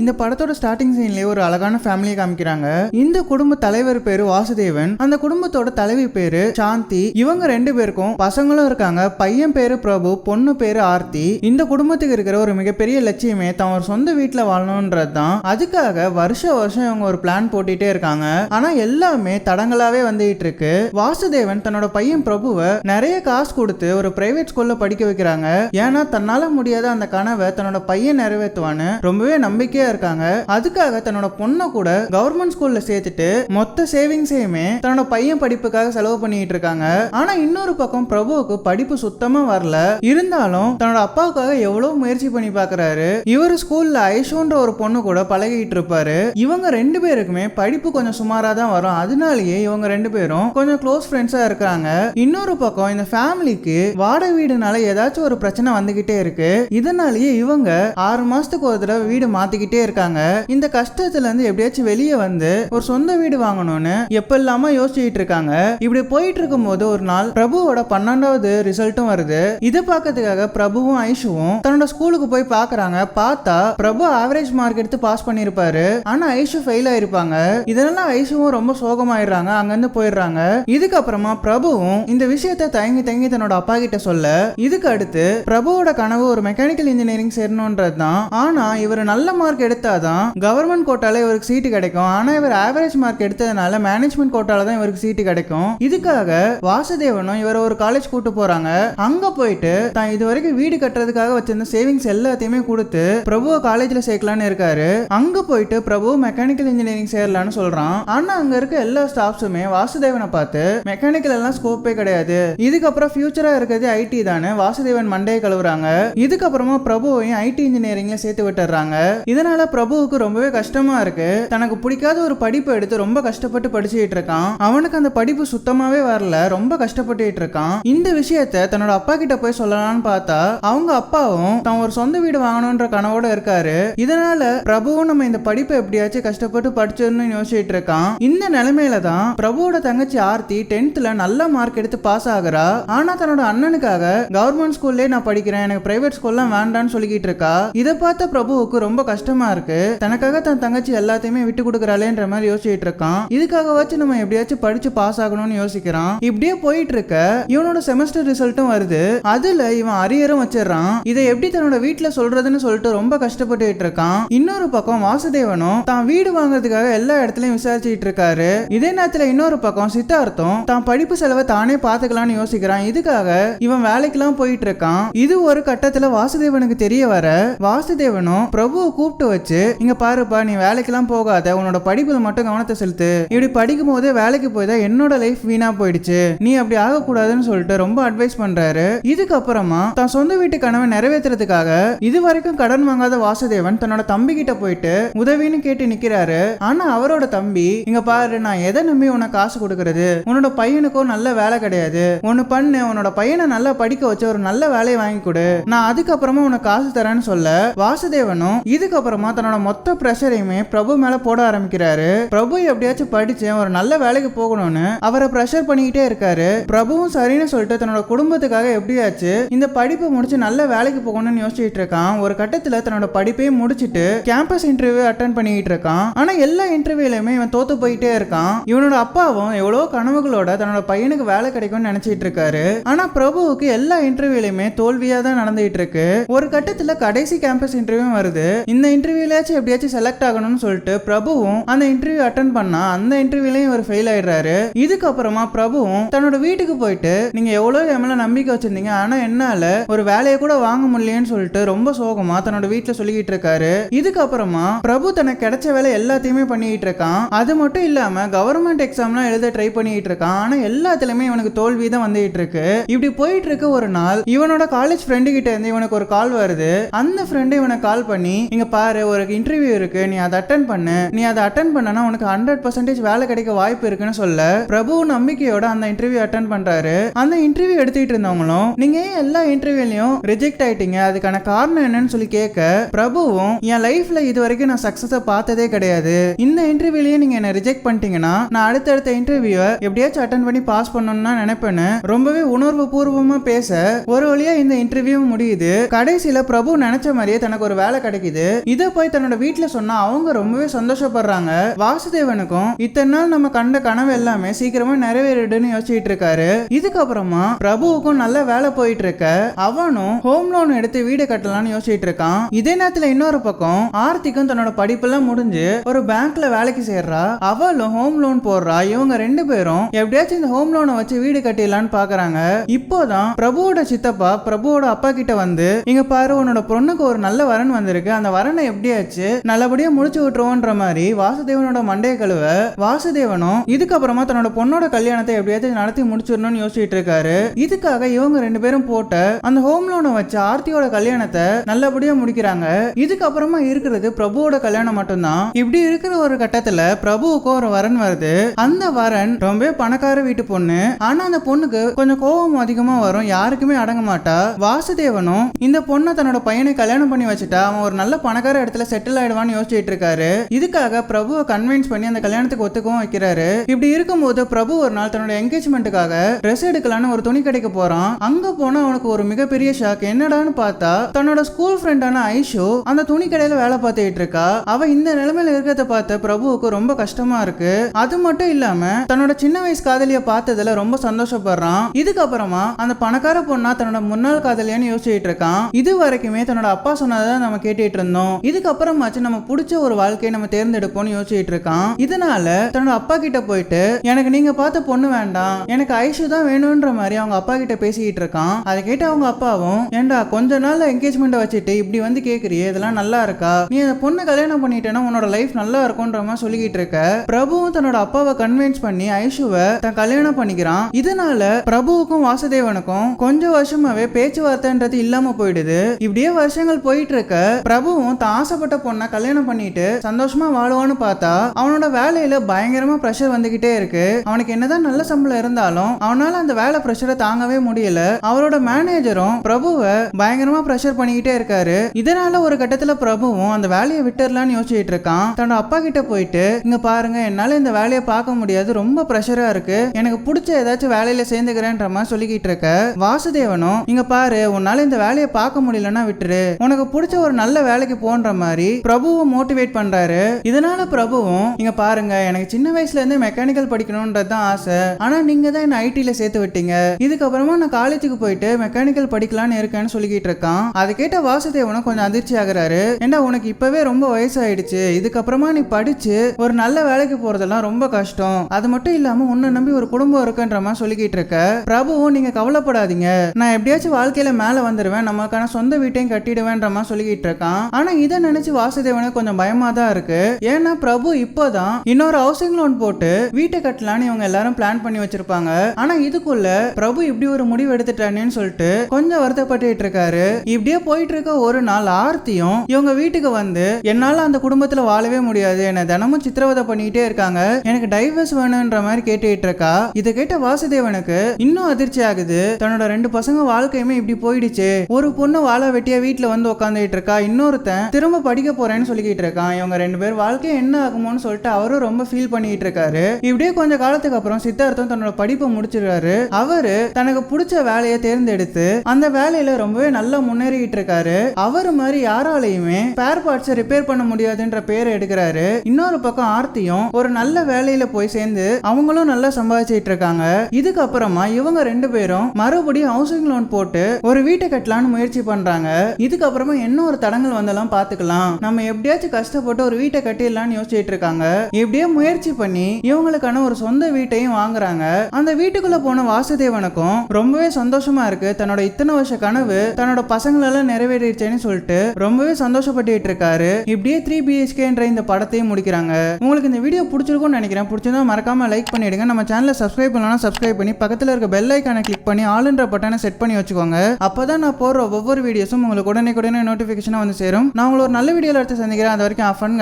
இந்த படத்தோட ஸ்டார்டிங் சீன்லயே ஒரு அழகான ஃபேமிலியை காமிக்கிறாங்க. இந்த குடும்ப தலைவர் பேரு வாசுதேவன். அந்த குடும்பத்தோட தலைவி பேரு சாந்தி. இவங்க ரெண்டு பேருக்கும் பசங்களும் இருக்காங்க. பையன் பேரு பிரபு பொண்ணு பேரு ஆர்த்தி. இந்த குடும்பத்துக்கு இருக்கிற ஒரு மிகப்பெரிய லட்சியமே தான் ஒரு சொந்த வீட்டுல வாழணும்ன்றது தான் அதுக்காக வருஷ வருஷம் இவங்க ஒரு பிளான் போட்டுட்டே இருக்காங்க. ஆனா எல்லாமே தடங்களாவே வந்துகிட்டு இருக்கு. வாசுதேவன் தன்னோட பையன் பிரபுவை நிறைய காசு கொடுத்து ஒரு பிரைவேட் ஸ்கூல்ல படிக்க வைக்கிறாங்க. ஏன்னா தன்னால முடியாத அந்த கனவை தன்னோட பையன் நிறைவேற்றுவான்னு ரொம்பவே நம்பிக்கையா இருக்காங்க. அதுக்காக தன்னோட பொண்ணை கூட கவர்மெண்ட் ஸ்கூல்ல சேர்த்துட்டு மொத்த சேவிங்ஸையுமே தன்னோட பையன் படிப்புக்காக செலவு பண்ணிட்டு இருக்காங்க. ஆனா இன்னொரு பக்கம் பிரபுவுக்கு படிப்பு சுத்தமா வரல. இருந்தாலும் தன்னோட அப்பாவுக்காக எவ்வளவு முயற்சி பண்ணி பாக்குறாரு. இவர் ஸ்கூல்ல ஐஷோன்ற ஒரு பொண்ணு கூட பழகிட்டு இருப்பாரு. இவங்க ரெண்டு பேருக்குமே படிப்பு கொஞ்சம் சுமாரா தான் வரும். அதனாலேயே இவங்க ரெண்டு பேரும் கொஞ்சம் க்ளோஸ் ஃப்ரெண்ட்ஸா இருக்காங்க. இன்னொரு பக்கம் இந்த ஃபேமிலிக்கு வாடகை வீடுனால ஏதாச்சும் ஒரு பிரச்சனை வந்துகிட்டே இருக்கு. இதனாலேயே இவங்க ஆறு மாசத்துக்கு ஒரு தடவை வீடு மாத்திக்கிட்டே இருக்காங்க. இந்த கஷ்டத்துல இருந்து எப்படியாச்சும் வெளியே வந்து ஒரு சொந்த வீடு வாங்கணும்னு எப்ப இல்லாம யோசிச்சுட்டு இருக்காங்க. இப்படி போயிட்டு இருக்கும்போது ஒரு நாள் பிரபுவோட பன்னெண்டாவது ரிசல்ட்டும் வருது. இதை பார்க்கறதுக்காக பிரபுவும் ஐஷுவும் தன்னோட ஸ்கூலுக்கு போய் பாக்குறாங்க பார்த்தா பிரபு ஆவரேஜ் மார்க் எடுத்து பாஸ் பண்ணிருப்பாரு ஆனா ஐஷு ஃபெயில் ஆயிருப்பாங்க. இதனால ஐஷுவும் ரொம்ப சோகமாயிடுறாங்க. அங்கிருந்து போயிடுறாங்க. இதுக்கப்புறமா பிரபுவும் இந்த விஷயத்த தயங்கி தயங்கி தன்னோட அப்பா கிட்ட சொல்ல இதுக்கு அடுத்து பிரபுவோட கனவு ஒரு மெக்கானிக்கல் இன்ஜினியரிங் சேரணும்ன்றது தான் ஆனா இவர் நல்ல மார்க் எடுத்தாதான் கவர்மெண்ட் கோட்டால இவருக்கு சீட்டு கிடைக்கும். ஆனா இவர் ஆவரேஜ் மார்க் எடுத்ததுனால மேனேஜ்மெண்ட் கோட்டால தான் இவருக்கு சீட்டு கிடைக்கும். இதுக்காக வாசுதேவனும் இவரை ஒரு காலேஜ் கூட்டு போறாங்க. அங்க போயிட்டு தான் இது வரைக்கும் வீடு கட்டுறதுக்காக வச்சிருந்த சேவிங்ஸ் எல்லாத்தையுமே கொடுத்து பிரபுவை காலேஜ்ல சேர்க்கலான்னு இருக்காரு. அங்க போயிட்டு பிரபு மெக்கானிக்கல் இன்ஜினியரிங் சேரலான்னு சொல்றான். ஆனா அங்க இருக்க எல்லா ஸ்டாஃப்ஸுமே வாசுதேவனை பார்த்து மெக்கானிக்கல் எல்லாம் ஸ்கோப்பே கிடையாது. இதுக்கப்புறம் ஃபியூச்சரா இருக்கிறது ஐடி தானே. வாசுதேவன் மண்டையை கழுவுறாங்க. இதுக்கப்புறமா பிரபுவையும் ஐடி இன்ஜினியரிங்ல சேர்த்து விட்டுறாங்க இதனால பிரபுவுக்கு ரொம்பவே கஷ்டமா இருக்கு. தனக்கு பிடிக்காத ஒரு படிப்பை எடுத்து ரொம்ப கஷ்டப்பட்டு படிச்சுட்டு இருக்கான். அவனுக்கு அந்த படிப்பு சுத்தமாவே வரல. ரொம்ப கஷ்டப்பட்டுட்டு இருக்கான். இந்த விஷயத்த தன்னோட அப்பா கிட்ட போய் சொல்லலாம்னு பார்த்தா அவங்க அப்பாவும் தான் ஒரு சொந்த வீடு வாங்கணும்ன்ற கனவோட இருக்காரு. இதனால பிரபுவும் நம்ம இந்த படிப்பை எப்படியாச்சும் கஷ்டப்பட்டு படிச்சிடணும்னு யோசிச்சுட்டு இருக்கான். இந்த நிலைமையில தான் பிரபுவோட தங்கச்சி ஆர்த்தி டென்த்ல நல்ல மார்க் எடுத்து பாஸ் ஆகுறா. ஆனா தன்னோட அண்ணனுக்காக கவர்மெண்ட் ஸ்கூல்லே நான் படிக்கிறேன். எனக்கு பிரைவேட் ஸ்கூல்லாம் வேண்டாம்னு சொல்லிக்கிட்டு இருக்கா. இதை பார்த்த பிரபுவுக்கு ரொம்ப கஷ்டமா இருக்கு. தனக்காக தன் தங்கச்சி எல்லாத்தையுமே விட்டு கொடுக்குறாளேன்ற மாதிரி யோசிச்சுட்டு இருக்கான். இதுக்காகவாச்சும் நம்ம எப்படியாச்சும் படிச்சு பாஸ் ஆகணும்னு யோசிக்கிறான். இப்படியே போயிட்டு இருக்க இவனோட செமஸ்டர் ரிசல்ட்டும் வருது. அதுல இவன் அரியரும் வச்சிடறான். இதை எப்படி தன்னோட வீட்டுல சொல்றதுன்னு சொல்லிட்டு ரொம்ப கஷ்டப்பட்டுட்டு இருக்கான். இன்னொரு பக்கம் வாசுதேவனும் தான் வீடு வாங்குறதுக்காக எல்லா இடத்துலயும் விசாரிச்சுட்டு இருக்காரு. இதே நேரத்துல இன்னொரு பக்கம் சித்தார்த்தம் தான் படிப்பு செலவை தானே பாத்துக்கலாம்னு யோசிக்கிறான். இதுக்காக இவன் வேலைக்கெல்லாம் போயிட்டு இருக்கான். இது ஒரு கட்டத்துல வாசுதேவனுக்கு தெரிய வர வாசுதேவனும் பிரபுவை கூப்பிட்டு வச்சு இங்க பாருப்பா நீ வேலைக்கெல்லாம் போகாத உன்னோட படிப்புல மட்டும் கவனத்தை செலுத்து. இப்படி படிக்கும் போதே வேலைக்கு போய் தான் என்னோட லைஃப் வீணா போயிடுச்சு. நீ அப்படி ஆகக்கூடாதுன்னு சொல்லிட்டு ரொம்ப அட்வைஸ் பண்றாரு. இதுக்கப்புறமா தான் சொந்த வீட்டு கனவை நிறைவேற்றுறதுக்காக இது வரைக்கும் கடன் வாங்காத வாசுதேவன் தன்னோட தம்பி கிட்ட போயிட்டு உதவின்னு கேட்டு நிக்கிறாரு. ஆனா அவரோட தம்பி இங்க பாரு நான் எதை நம்பி உனக்கு காசு கொடுக்கறது? உன்னோட பையனுக்கும் நல்ல வேலை கிடையாது. ஒன்னு பண்ணு உன்னோட பையனை நல்லா படிக்க வச்சு ஒரு நல்ல வேலையை வாங்கி கொடு. நான் அதுக்கப்புறமா உனக்கு காசு தரேன்னு சொல்ல வாசுதேவனும் இதுக்கப்புறமா தன்னோட மொத்த ப்ரெஷரையுமே பிரபு மேல போட ஆரம்பிக்கிறாரு. பிரபு எப்படியாச்சும் படிச்சு ஒரு நல்ல வேலைக்கு போகணும்னு அவரை ப்ரெஷர் பண்ணிக்கிட்டே இருக்காரு. பிரபுவும் சரின்னு சொல்லிட்டு தன்னோட குடும்பத்துக்காக எப்படியாச்சு இந்த படிப்பை முடிச்சு நல்ல வேலைக்கு போகணும்னு யோசிச்சுட்டு இருக்கான். ஒரு கட்டத்துல தன்னோட படிப்பையும் முடிச்சிட்டு கேம்பஸ் இன்டர்வியூ அட்டன் பண்ணிக்கிட்டு இருக்கான். ஆனா எல்லா இன்டர்வியூலயுமே இவன் தோத்து போயிட்டே இருக்கான். இவனோட அப்பாவும் எவ்வளோ கனவுகளோட தன்னோட பையனுக்கு வேலை கிடைக்கும்னு நினைச்சிட்டு இருக்காரு. ஆனா பிரபுவுக்கு எல்லா இன்டர்வியூலயுமே தோல்வியா தான் நடந்துகிட்டு இருக்கு. ஒரு கட்டத்துல கடைசி கேம்பஸ் இன்டர்வியூ வருது. இந்த இன்டர்வியூலாச்சும் எப்படியாச்சும் செலக்ட் ஆகணும்னு சொல்லிட்டு பிரபுவும் அந்த இன்டர்வியூ அட்டன் பண்ணா அந்த இன்டர்வியூலையும் இவர் ஃபெயில் ஆயிடுறாரு. இதுக்கப்புறமா பிரபுவும் தன்னோட வீட்டுக்கு போயிட்டு நீங்க எவ்வளவு என் மேல நம்பிக்கை வச்சிருந்தீங்க? ஆனா என்னால ஒரு வேலையை கூட வாங்க முடியலன்னு சொல்லிட்டு ரொம்ப சோகமா தன்னோட வீட்டுல சொல்லிக்கிட்டு இருக்காரு. இதுக்கப்புறமா பிரபு தனக்கு கிடைச்ச வேலை எல்லாத்தையுமே பண்ணிட்டு இருக்கான். அது மட்டும் இல்லாம கவர்மெண்ட் எக்ஸாம்லாம் எழுத ட்ரை பண்ணிட்டு இருக்கான். ஆனா எல்லாத்துலயுமே இவனுக்கு தோல்வி தான் வந்துகிட்டு இருக்கு. இப்படி போயிட்டு இருக்க ஒரு நாள் இவனோட காலேஜ் ஃப்ரெண்டு கிட்ட இருந்து இவனுக்கு ஒரு கால் வருது. அந்த ஃப்ரெண்டு இவனை கால் பண்ணி இங்க பாரு ஒரு இன்டர்வியூ இருக்கு. நீ அதை அட்டன் பண்ணு. நீ அதை அட்டன் பண்ணனா உனக்கு ஹண்ட்ரட் பர்சன்டேஜ் வேலை கிடைக்க வாய்ப்பு இருக்குன்னு சொல்ல. பிரபு நம்பிக்கையோட அந்த இன்டர்வியூ அட்டன் பண்றாரு. அந்த இன்டர்வியூ எடுத்துக்கிட்டு இருந்தவங்களும் நீங்க ஏன் எல்லா இன்டர்வியூலையும் ரிஜெக்ட் ஆயிட்டீங்க? அதுக்கான காரணம் என்னன்னு சொல்லி கேட்க பிரபுவும் என் லைஃப்ல இது வரைக்கும் நான் சக்சஸை பார்த்ததே கிடையாது. இந்த இன்டர்வியூலயே நீங்க என்ன ரிஜெக்ட் பண்ணிட்டீங்கன்னா நான் அடுத்தடுத்த இன்டர்வியூவை எப்படியாச்சும் அட்டன் பண்ணி பாஸ் பண்ணணும்னு நினைப்பேன்னு ரொம்பவே உணர்வு பூர்வமா பேச ஒரு வழியா இந்த இன்டர்வியூ முடியுது. கடைசியில பிரபு நினைச்ச மாதிரியே தனக்கு ஒரு வேலை கிடைக்குது. இதை போய் தன்னோட வீட்டுல சொன்னா அவங்க ரொம்பவே சந்தோஷப்படுறாங்க. வாசுதேவனுக்கும் இத்தனை நாள் நம்ம கண்ட கனவு எல்லாமே சீக்கிரமா நிறைவேறிடுன்னு யோசிச்சுட்டு இருக்காரு. இதுக்கப்புறமா பிரபுவுக்கும் நல்ல வேலை போயிட்டு இருக்க. அவனும் ஹோம் லோன் எடுத்து வீடு கட்டலாம்னு யோசிச்சுட்டு இருக்கான். இதே நேரத்துல இன்னொரு பக்கம் ஆர்த்திக்கும் தன்னோட படிப்பெல்லாம் முடிஞ்சு ஒரு பேங்க்ல வேலைக்கு சேர்றா. அவளும் ஹோம் லோன் போடுறா. இவங்க ரெண்டு பேரும் எப்படியாச்சும் இந்த ஹோம் லோனை வச்சு வீடு கட்டிடலான்னு பாக்குறாங்க. இப்போதான் பிரபுவோட சித்தப்பா பிரபுவோட அப்பா கிட்ட வந்து இங்க பாரு உன்னோட பொண்ணுக்கு ஒரு நல்ல வரன் வந்திருக்கு. அந்த வரனை எப்படியாச்சு? நல்லபடியா முடிச்சு விட்டுருவோன்ற மாதிரி வாசுதேவனோட மண்டைய கழுவ வாசுதேவனும் இதுக்கப்புறமா தன்னோட பொண்ணோட கல்யாணத்தை எப்படியாச்சும் நடத்தி முடிச்சிடணும்னு யோசிச்சுட்டு இருக்காரு. இதுக்காக இவங்க ரெண்டு பேரும் போட்ட அந்த ஹோம் லோனை வச்சு ஆர்த்தியோட கல்யாணத்தை நல்லபடியா முடிக்கிறாங்க. இதுக்கப்புறமா இருக்கிறது பிரபுவோட கல்யாணம் மட்டும்தான். இப்படி இருக்கிற ஒரு கட்டத்துல பிரபுவுக்கு ஒரு வரன் வருது. அந்த வரன் ரொம்ப பணக்கார வீட்டு பொண்ணு. ஆனா அந்த பொண்ணுக்கு கொஞ்சம் கோபம் அதிகமா வரும். யாருக்குமே அடங்க மாட்டா. வாசுதேவனும் இந்த பொண்ணை தன்னோட பையனை கல்யாணம் பண்ணி வச்சுட்டா. அவன் ஒரு நல்ல பணக்கார இடத்துல செட்டில் ஆயிடுவான்னு யோசிச்சுட்டு இருக்காரு இதுக்காக பிரபுவை கன்வின்ஸ் பண்ணி அந்த கல்யாணத்துக்கு ஒத்துக்கவும் வைக்கிறாரு. இப்படி இருக்கும்போது பிரபு ஒரு நாள் தன்னோட என்கேஜ்மெண்ட்டுக்காக ட்ரெஸ் எடுக்கலான்னு ஒரு துணி கடைக்கு போறான். அங்க போனா அவனுக்கு ஒரு மிகப்பெரிய ஷாக் என்னடான்னு பார்த்தா தன்னோட ஸ்கூல் ஃப்ரெண்டான ஐஷு அந்த துணி கடையில வேலை பார்த்துட்டு இருக்கா. அவ இந்த நிலைமையில இருக்கிறத பார்த்த பிரபுவுக்கு ரொம்ப கஷ்டமா இருக்கு. அது மட்டும் இல்லாம தன்னோட சின்ன வயசு காதலிய பார்த்ததுல ரொம்ப சந்தோஷப்படுறான். இதுக்கப்புறமா அந்த பணக்கார பொண்ணா தன்னோட முன்னாள் காதலியான்னு யோசிச்சுட்டு இருக்கான். இது வரைக்குமே தன்னோட அப்பா சொன்னதை நம்ம கேட்டுட்டு இருந்தோம். இதுக்கப்புறமாச்சு நம்ம பிடிச்ச ஒரு வாழ்க்கையை நம்ம தேர்ந்தெடுப்போம்னு யோசிச்சுட்டு இருக்கான். இதனால தன்னோட அப்பா கிட்ட போயிட்டு எனக்கு நீங்க பார்த்த பொண்ணு வேண்டாம். எனக்கு ஐஷு தான் வேணும்ன்ற மாதிரி அவங்க அப்பா கிட்ட பேசிக்கிட்டு இருக்கான். அதை கேட்டு அவங்க அப்பாவும் ஏண்டா கொஞ்ச நாள் என்கேஜ்மெண்ட் வச்சுட்டு இப்படி வந்து கேக்குறியே? இதெல்லாம் நல்லா இருக்கா? நீ அந்த பொண்ணு கல்யாணம் பண்ணிட்டேன்னா உன்னோட லைஃப் நல்லா இருக்கும்ன்ற மாதிரி சொல்லிக்கிட்டு இருக்க. பிரபுவும் தன்னோட அப்பாவை கன்வின்ஸ் பண்ணி ஐஷுவை தன் கல்யாணம் பண்ணிக்கிறான். இதனால பிரபுவுக்கும் வாசுதேவனுக்கும் கொஞ்சம் வருஷமாவே பேச்சுவார்த்தைன்றது இல்லாம போயிடுது. இப்படியே வருஷங்கள் போயிட்டு இருக்க பிரபுவும் தான் ஆசைப்பட்ட பொண்ணை கல்யாணம் பண்ணிட்டு சந்தோஷமா வாழுவான்னு பார்த்தா அவனோட வேலையில பயங்கரமா ப்ரெஷர் வந்துகிட்டே இருக்கு. அவனுக்கு என்னதான் நல்ல சம்பளம் இருந்தாலும் அவனால அந்த வேலை ப்ரெஷரை தாங்கவே முடியல. அவரோட மேனேஜரும் பிரபுவை பயங்கரமா ப்ரெஷர் பண்ணிக்கிட்டே இருக்காரு. இதனால ஒரு கட்டத்துல பிரபுவும் அந்த வேலையை விட்டுறலாம்னு யோசிச்சுட்டு இருக்கான். தன்னோட அப்பா கிட்ட போயிட்டு இங்க பாருங்க என்னால இந்த வேலையை பார்க்க முடியாது ரொம்ப ப்ரெஷரா இருக்கு. எனக்கு பிடிச்ச ஏதாச்சும் வேலையில சேர்ந்துக்கிறேன்ற மாதிரி சொல்லிக்கிட்டு இருக்க. வாசுதேவனும் இங்க பாரு உன்னால இந்த வேலையை பார்க்க முடியலன்னா விட்டுரு. உனக்கு பிடிச்ச ஒரு நல்ல வேலைக்கு போன்ற மாதிரி பிரபுவும் மோட்டிவேட் பண்றாரு. இதனால பிரபுவும் நீங்க பாருங்க எனக்கு சின்ன வயசுல இருந்தே மெக்கானிக்கல் படிக்கணும்ன்றது தான் ஆசை. ஆனா நீங்க தான் என்ன ஐடில சேர்த்து விட்டீங்க. இதுக்கப்புறமா நான் காலேஜுக்கு போயிட்டு மெக்கானிக்கல் படிக்கலாம்னு இருக்கேன்னு சொல்லிக்கிட்டு இருக்கான். அதை கேட்ட வாசுதேவனும் கொஞ்சம் அதிர்ச்சி ஆகுறாரு. ஏண்டா உனக்கு இப்பவே ரொம்ப வயசாயிடுச்சு. இதுக்கப்புறமா நீ படிச்சு ஒரு நல்ல வேலைக்கு போறதெல்லாம் ரொம்ப கஷ்டம். அது மட்டும் இல்லாம உன்னை நம்பி ஒரு குடும்பம் இருக்குன்ற மாதிரி சொல்லிக்கிட்டு இருக்க. பிரபுவும் நீங்க கவலைப்படாதீங்க. நான் எப்படியாச்சும் வாழ்க்கையில மேல வந்துருவேன். நமக்கான சொந்த வீட்டையும் கட்டிடுவேன்ற மாதிரி சொல்லிக்கிட்டு இருக்கான். ஆனா இதை நினைச்சு வாசுதேவனுக்கு கொஞ்சம் பயமா தான் இருக்கு. ஏன்னா பிரபு இப்போதான் இன்னொரு ஹவுசிங் லோன் போட்டு வீட்டை கட்டலான்னு இவங்க எல்லாரும் பிளான் பண்ணி வச்சிருப்பாங்க. ஆனா இதுக்குள்ள பிரபு இப்படி ஒரு முடிவு எடுத்துட்டானேன்னு சொல்லிட்டு கொஞ்சம் வருத்தப்பட்டு இருக்காரு. இப்படியே போயிட்டு இருக்க ஒரு நாள் ஆர்த்தியும் இவங்க வீட்டுக்கு வந்து என்னால அந்த குடும்பத்துல வாழவே முடியாது. என்ன தினமும் சித்திரவதை பண்ணிக்கிட்டே இருக்காங்க. எனக்கு டைவர்ஸ் வேணும்ன்ற மாதிரி கேட்டுட்டு இருக்கா. இதை கேட்ட வாசுதேவனுக்கு இன்னும் அதிர்ச்சி ஆகுது. தன்னோட ரெண்டு பசங்க வாழ்க்கையுமே இப்படி போயிடுச்சு. ஒரு பொண்ணு வாழ வெட்டியா வீட்டுல வந்து உட்காந்துட்டு இருக்கா. இன்னொருத்தன் திரும்ப படிக்க போறேன்னு சொல்லிக்கிட்டு இருக்கான். இவங்க ரெண்டு பேர் வாழ்க்கை என்ன ஆகுமோன்னு சொல்லிட்டு அவரும் ரொம்ப ஃபீல் பண்ணிட்டு இருக்காரு. இப்படியே கொஞ்ச காலத்துக்கு அப்புறம் சித்தார்த்தம் தன்னோட படிப்பை முடிச்சிருக்காரு அவரு தனக்கு பிடிச்ச வேலையை தேர்ந்தெடுத்து அந்த வேலையில ரொம்பவே நல்லா முன்னேறிட்டு இருக்காரு. அவர் மாதிரி யாராலையுமே ஸ்பேர் பார்ட்ஸை ரிப்பேர் பண்ண முடியாதுன்ற பேரை எடுக்கிறாரு. இன்னொரு பக்கம் ஆர்த்தியும் ஒரு நல்ல வேலையில போய் சேர்ந்து அவங்களும் நல்லா சம்பாதிச்சிட்டு இருக்காங்க. இதுக்கப்புறமா இவங்க ரெண்டு பேரும் மறுபடியும் ஹவுசிங் லோன் போட்டு ஒரு வீட்டை கட்டலான்னு முயற்சி பண்றாங்க. இதுக்கப்புறமா என்ன ஒரு தடங்கள் வந்தாலும் பாத்துக்கலாம் நம்ம எப்படியாச்சும் கஷ்டப்பட்டு ஒரு வீட்டை கட்டிடலாம்னு யோசிச்சுட்டு இருக்காங்க. இப்படியே முயற்சி பண்ணி இவங்களுக்கான ஒரு சொந்த வீட்டையும் வாங்குறாங்க. அந்த வீட்டுக்குள்ள போன வாசுதேவனுக்கும் ரொம்பவே சந்தோஷமா இருக்கு. தன்னோட இத்தனை வருஷ கனவு தன்னோட பசங்களெல்லாம் நிறைவேறிடுச்சேன்னு சொல்லிட்டு ரொம்பவே சந்தோஷப்பட்டுட்டு இருக்காரு. இப்படியே த்ரீ பிஹெச்கேன்ற இந்த படத்தையும் முடிக்கிறாங்க. உங்களுக்கு இந்த வீடியோ பிடிச்சிருக்கும்னு நினைக்கிறேன். பிடிச்சிருந்தா மறக்காம லைக் பண்ணிடுங்க. நம்ம சேனலை சப்ஸ்கிரைப் பண்ணலாம் சப்ஸ்கிரைப் பண்ணி பக்கத்தில் இருக்க பெல் ஐக்கானை கிளிக் பண்ணி ஆளுன்ற பட்டனை செட் பண்ணி வச்சுக்கோங்க. அப்பதான் நான் போடுற ஒவ்வொரு வீடியோஸும் உங்களுக்கு உடனே உடனே நோட்டிஃபிகேஷனாக வந்து சேரும். நான் உங்களை ஒரு நல்ல வீடியோவில் எடுத்து சந்திக்கிறேன். அது வரைக்கும் ஆஃப் ஃபன்